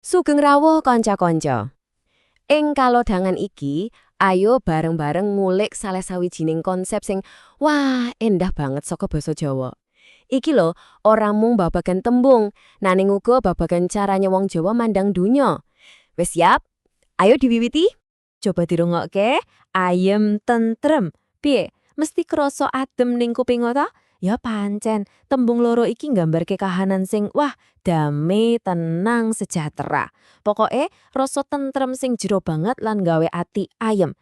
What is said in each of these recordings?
Sugeng rawuh kanca-kanca. Ing kalodhangan iki, ayo bareng-bareng ngulik salah sawijining konsep sing wah endah banget saka basa Jawa. Iki lho, ora mung babagan tembung, naning uga babagan caranya wong Jawa mandang donya. Wis siap? Ayo diwiwiti? Coba dirungokke, ayem tentrem. Piye? Mesti krasa adem ning kuping ta? Ya pancen, tembung loro iki nggambarke kahanan sing wah damai, tenang, sejahtera. Pokoke rasa tentrem sing jero banget lan gawe ati ayem.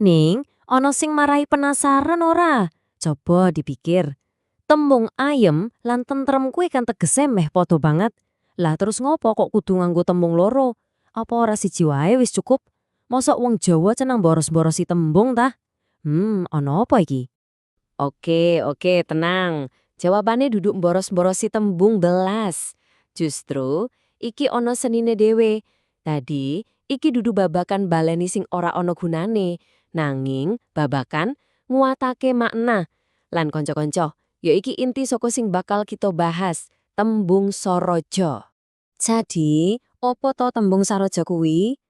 Ning, ana sing marahi penasaran ora? Coba dipikir. Tembung ayem lan tentrem kuwi kan tegese meh padha banget. Lah terus ngopo kok kudu nganggo tembung loro? Apa ora siji wae wis cukup? Mosok wong Jawa cenang boros-borosi tembung ta? Hmm, ana apa iki? Oke, oke, tenang. Jawabannya duduk boros-borosi tembung belas. Justru, iki ono senine dewe. Tadi, iki duduk babakan baleni sing ora ono gunane. Nanging, babakan nguatake makna. Lan konco-konco, ya iki inti soko sing bakal kita bahas. Tembung sorojo. Jadi, opo to tembung sarojo kuwi?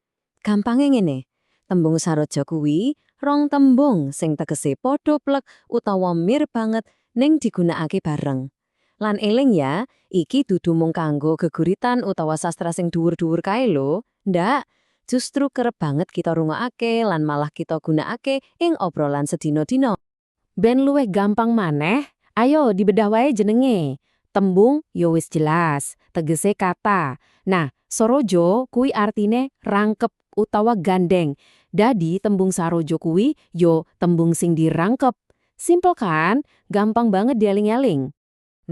Gampangnya ngene. Tembung sarojo kuwi rong tembung sing tegese padha plek utawa mir banget ning digunakake bareng. Lan eling ya, iki dudu mung kanggo geguritan utawa sastra sing dhuwur-dhuwur kae lho. Ndak, justru kerep banget kita rungokake lan malah kita gunakake ing obrolan sedino-dino. Ben luwih gampang maneh, ayo dibedah wae jenenge. Tembung yo wis jelas, tegese kata. Nah, sorojo kuwi artine rangkep utawa gandeng. Dadi tembung sarojo kuwi yo tembung sing dirangkep. Simpel kan? Gampang banget dieling-eling.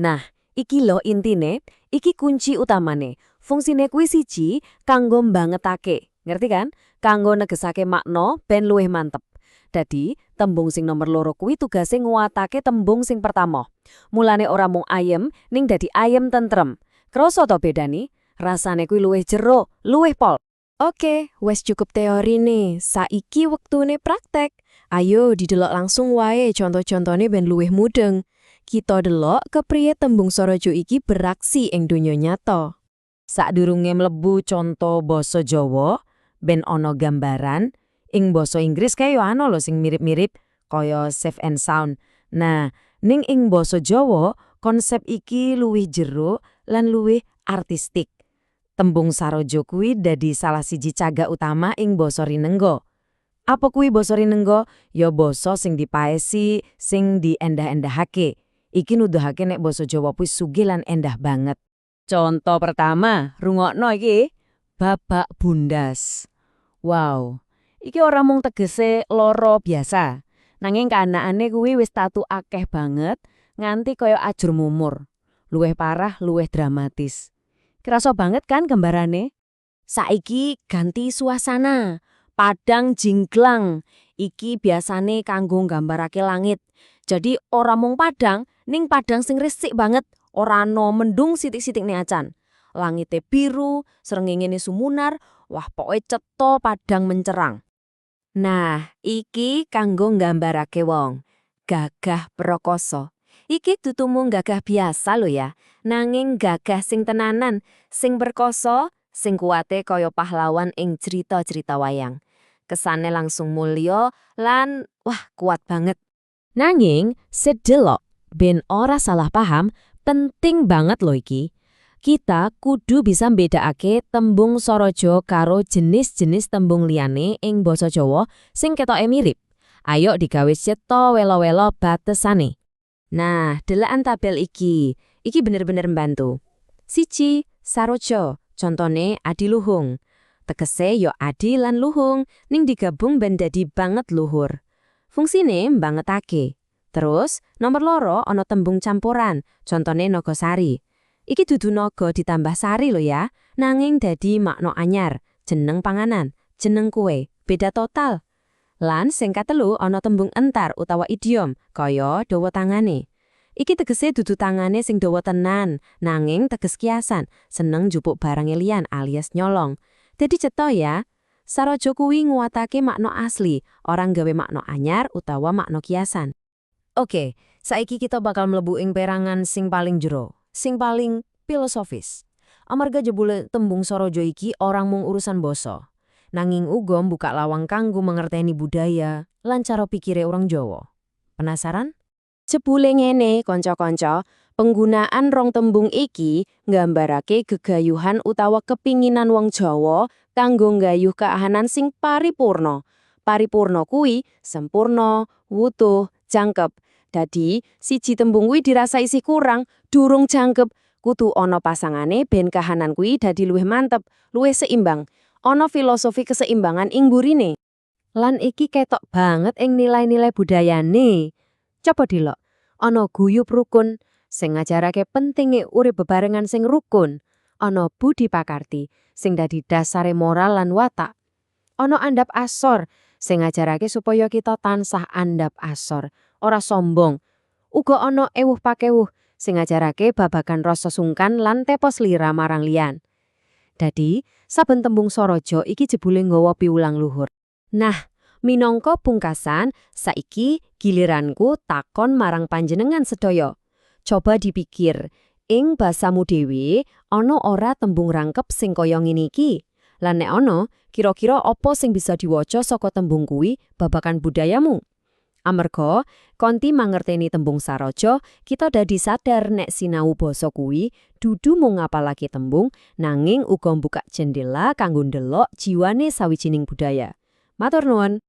Nah, iki lo intine, iki kunci utamane. Fungsine kuwi siji kanggo bangetake. Ngerti kan? Kanggo negesake makna ben luwih mantep. Dadi, tembung sing nomor loro kuwi tugase nguatake tembung sing pertama. Mulane ora mung ayem, ning dadi ayem tentrem. Kroso to bedani? Rasane kuwi luwih jero, luwih pol. Oke, wes cukup teori nih. Saiki wektune praktek. Ayo didelok langsung wae contoh-contohnya ben luwih mudeng. Kita delok kepriye tembung sorojo iki beraksi ing donya nyata. Sadurunge mlebu contoh basa Jawa, ben ono gambaran, ing basa Inggris kaya ano lho sing mirip-mirip kaya safe and sound. Nah, ning ing basa Jawa, konsep iki luwih jero lan luwih artistik. Tembung sarojo kuwi dadi salah siji cagak utama ing basa Rinenggo. Apa kuwi basa Rinenggo? Ya basa sing dipaesi, sing diendah-endahake. Iki nuduhake nek basa Jawa kuwi sugih lan endah banget. Contoh pertama, rungokno iki. Babak bundas. Wow, iki ora mung tegese loro biasa. Nanging kaanakane kuwi wis tatu akeh banget nganti kaya ajur mumur. Luwih parah, luwih dramatis. Kerasa banget kan gambarane? Saiki ganti suasana. Padang jingklang. Iki biasane kanggo nggambarake langit. Jadi ora mung padang, ning padang sing resik banget. Ora no mendung sitik-sitik nih acan. Langite biru, srengenge sumunar, wah pokoke cetha padang mencerang. Nah, iki kanggo nggambarake wong. Gagah prokoso. Iki dudu mung gagah biasa lho ya, nanging gagah sing tenanan, sing berkoso, sing kuate kaya pahlawan ing cerita-cerita wayang. Kesane langsung mulya lan wah kuat banget. Nanging sedelok ben ora salah paham, penting banget lho iki. Kita kudu bisa mbedakake tembung sorojo karo jenis-jenis tembung liyane ing basa Jawa sing ketoke mirip. Ayo digawe cetha welo-welo batesane. Nah, delakan tabel iki. Iki bener-bener mbantu. Siji, sarojo. Contone adi luhung. Tegese yo adi lan luhung, ning digabung ben dadi banget luhur. Fungsine mbangetake. Terus, nomor loro ana tembung campuran. Contone nogosari. Iki dudu naga ditambah sari lo ya, nanging dadi makna anyar, jeneng panganan, jeneng kue, beda total. Lan sing katelu ana tembung entar utawa idiom, kaya dawa tangane. Iki tegese dudu tangane sing dawa tenan, nanging teges kiasan, seneng jupuk barang liyan alias nyolong. Dadi cetha ya, Saraja kuwi nguatake makna asli, orang gawe makna anyar utawa makna kiasan. Oke, saiki kita bakal mlebu ing perangan sing paling jero, sing paling filosofis. Amarga jebule tembung Sorojo iki orang mung urusan basa. Nanging uga buka lawang kanggo mengerteni budaya lan cara pikire orang Jawa. Penasaran? Jebule ngene, kanca-kanca, penggunaan rong tembung iki nggambarake gegayuhan utawa kepinginan wong Jawa kanggo nggayuh keahanan sing paripurna. Paripurna kuwi sempurna, wutuh, jangkep. Dadi, siji tembung kuwi dirasa isih kurang, durung jangkep. Kudu ana pasangane ben kahanan kuwi dadi luwih mantep, luwih seimbang. Ana filosofi keseimbangan ing burine. Lan iki ketok banget ing nilai-nilai budayane. Coba dilok, ana guyub rukun sing ngajarake pentinge urip bebarengan sing rukun. Ana budi pakarti sing dadi dasare moral lan watak. Ana andap asor sing ngajarake supaya kita tansah andap asor, ora sombong. Uga ana ewuh pakewuh sing ngajarake babagan rasa sungkan lan tepos lira marang liyan. Dadi, saben tembung Sorojo iki jebule nggawa piulang luhur. Nah, minangka pungkasan, saiki giliranku takon marang panjenengan sedaya. Coba dipikir, ing basamu dhewe ana ora tembung rangkep sing kaya ngene iki? Lan nek ana, kira-kira apa sing bisa diwaca saka tembung kuwi babakan budayamu? Amarga konti mangerteni tembung Saraja, kita dadi sadar nek sinau basa kuwi dudu mung ngapalake tembung nanging uga mbukak jendela kanggo ndelok jiwane sawijining budaya. Matur nuwun.